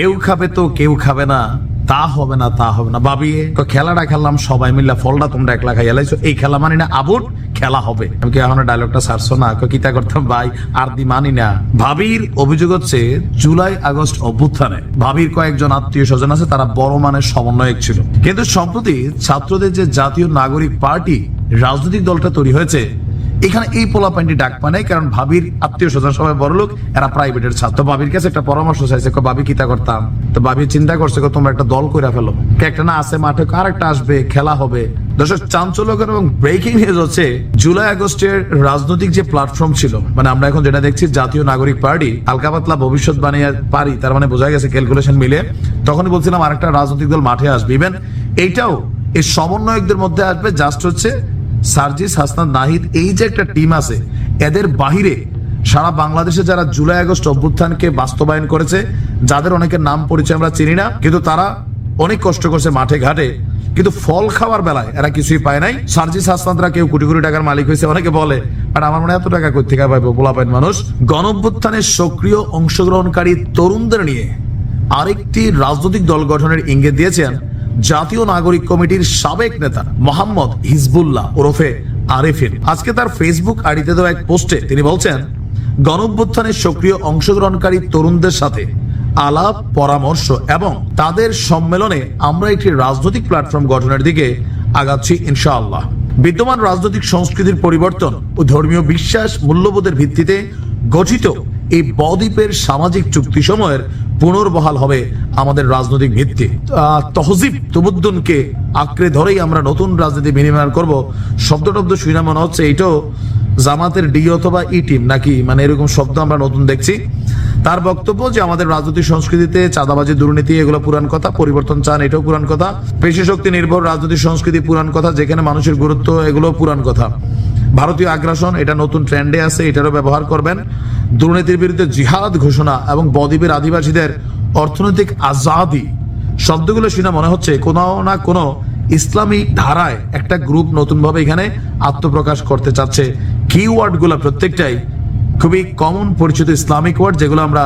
কেউ খাবে তো কেউ খাবে না তা হবে না তা হবে না। তো খেলাটা খেললাম সবাই মিলে ফলটা তোমরা একলা খাই এলাইছো এই খেলা মানি না আবুট খেলা হবে। আমি কি এখন ডায়লগটা সারছো না? কিতা করতাম ভাই আর দি মানি না। ভাবির অভিযোগ হচ্ছে জুলাই আগস্ট অভ্যুত্থানে। ভাবির কয়েকজন আত্মীয় স্বজন আছে তারা বড় মানের সমন্বয়ক ছিল। কিন্তু সম্প্রতি ছাত্রদের যে জাতীয় নাগরিক পার্টি রাজনৈতিক দলটা তৈরি হয়েছে এখানে এই পোলা প্যান্টি ডাক পায় নাই, কারণ ভাবির আত্মীয় স্বজন সবাই বড় লোক এরা প্রাইভেটের ছাত্র। ভাবির কাছে একটা পরামর্শ চাইছে, কো কিতা করতাম? তো ভাবি চিন্তা করছে তোমরা একটা দল করে ফেলো। একটা না আছে, মাঠে আর একটা আসবে, খেলা হবে। দর্শক, চাঞ্চল্যকর এবং ব্রেকিং নিউজ হচ্ছে, জুলাই আগস্টের রাজনৈতিক যে প্ল্যাটফর্ম ছিল মানে আমরা এখন যেটা দেখছি, জাতীয় নাগরিক পার্টি হালকা পাতলা ভবিষ্যৎ বানিয়ে পারি, তার মানে বোঝা গেছে ক্যালকুলেশন মিলে, তখনই বলছিলাম আরেকটা রাজনৈতিক দল মাঠে আসবে। ইভেন এইটাও, এই সমন্বয়কদের মধ্যে আসবে জাস্ট হচ্ছে সার্জিস হাসনান নাহিদ, এই যে একটা টিম আছে, এদের বাহিরে সারা বাংলাদেশে যারা জুলাই আগস্ট অভ্যুত্থানকে বাস্তবায়ন করেছে, যাদের অনেকের নাম পরিচয় আমরা চিনি না, কিন্তু তারা অনেক কষ্ট করছে মাঠে ঘাটে, কিন্তু ফল খাওয়ার বেলায় এরা কিছুই পায় নাই। সার্জিস হাসনানরা কেউ কোটি কোটি টাকার মালিক হয়েছে, অনেকে বলে আর আমার মনে হয় এত টাকা কোথা থেকে পাইবো, বলা পাইন মানুষ? গণঅভ্যুত্থানের সক্রিয় অংশগ্রহণকারী তরুণদের নিয়ে আরেকটি রাজনৈতিক দল গঠনের ইঙ্গিত দিয়েছেন জাতীয় নাগরিক কমিটির সাবেক নেতা মোহাম্মদ হিজবুল্লাহ ওরফে আরেফিন। আজকে তার ফেসবুক আড়িতে দেওয়া এক পোস্টে তিনি বলছেন, গণঅভ্যুত্থানের সক্রিয় অংশগ্রহণকারী তরুণদের সাথে আলাপ, পরামর্শ এবং তাদের সম্মেলনে আমরা একটি রাজনৈতিক প্ল্যাটফর্ম গঠনের দিকে আগাচ্ছি ইনশাআল্লাহ। বিদ্যমান রাজনৈতিক সংস্কৃতির পরিবর্তন ও ধর্মীয় বিশ্বাস মূল্যবোধের ভিত্তিতে গঠিত এই বদ্বীপের সামাজিক চুক্তি সময়ের পুনর্বহাল হবে আমাদের রাজনৈতিক ভিত্তি। তহজিব তবুদ্দুনকে আঁকড়ে ধরেই আমরা নতুন রাজনীতি বিনিময় করব। শব্দ টব্দ শুনে মনে হচ্ছে এটাও জামাতের ডি অথবা ই টিম নাকি? মানে এরকম শব্দ আমরা নতুন দেখছি। তার বক্তব্য যে আমাদের রাজনৈতিক সংস্কৃতিতে চাঁদাবাজি, দুর্নীতি, এগুলো পুরান কথা, পরিবর্তন চান, এটাও পুরান কথা। পেশি শক্তি নির্ভর রাজনৈতিক সংস্কৃতি পুরান কথা, যেখানে মানুষের গুরুত্ব এগুলো পুরান কথা। ভারতীয় আগ্রাসন, এটা নতুন ট্রেন্ডে আছে, এটারও ব্যবহার করবেন। দুর্নীতির বিরুদ্ধে জিহাদ ঘোষণা এবং বদ্বীপের আদিবাসীদের অর্থনৈতিক আজাদি শব্দগুলো শুনে মনে হচ্ছে কোনো না কোনো ইসলামী ধারায় একটা গ্রুপ নতুনভাবে এখানে আত্মপ্রকাশ করতে চাচ্ছে। কিওয়ার্ডগুলো প্রত্যেকটাই খুবই কমন পরিচিত ইসলামিক ওয়ার্ড যেগুলো আমরা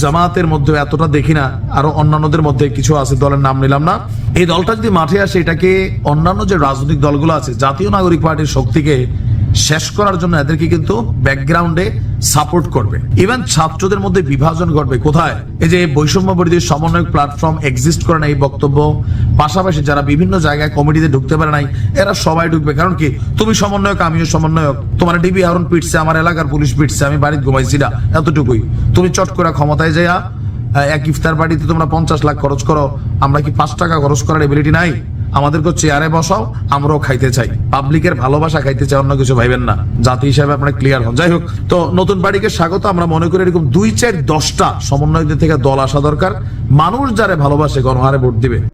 জামাতের মধ্যে এতটা দেখি না, আরও অন্যান্যদের মধ্যে কিছু আছে, দলের নাম নিলাম না। এই দলটা যদি মাঠে আসে, এটাকে অন্যান্য যে রাজনৈতিক দলগুলো আছে, জাতীয় নাগরিক পার্টির শক্তিকে শেষ করার জন্য এদেরকে কিন্তু ব্যাকগ্রাউন্ডে সাপোর্ট করবে। ইভেন ছাত্রদের মধ্যে বিভাজন ঘটবে। কোথায়? এই যে বৈষম্য বিরোধী সমন্বয়ক প্ল্যাটফর্ম এক্সিস্ট করে না এই বক্তব্য। পাশাপাশি যারা বিভিন্ন জায়গায় কমিটিতে ঢুকতে পারে নাই, এরা সবাই ঢুকবে। কারণ কি? তুমি সমন্বয়ক, আমিও সমন্বয়ক। তোমার ডিবি হারুন পিটছে, আমার এলাকার পুলিশ পিটছে, আমি বাড়িতে ঘুমাইছি না। এতটুকুই। তুমি চট করে ক্ষমতায় যাইয়া এক ইফতার পার্টিতে তোমরা পঞ্চাশ লাখ খরচ করো। আমরা কি পাঁচ টাকা খরচ করার এবিলিটি নাই? আমাদেরকে চেয়ারে বসাও, আমরাও খাইতে চাই। পাবলিকের ভালোবাসা খাইতে চাই, অন্য কিছু ভাইবেন না। জাতি হিসাবে আপনারা ক্লিয়ার হন। যাই হোক, তো নতুন বাড়িকে স্বাগত। আমরা মনে করি এরকম দুই চার দশটা সমন্বয়দের থেকে দল আসা দরকার। মানুষ যারে ভালোবাসে গণহারে ভোট দিবে।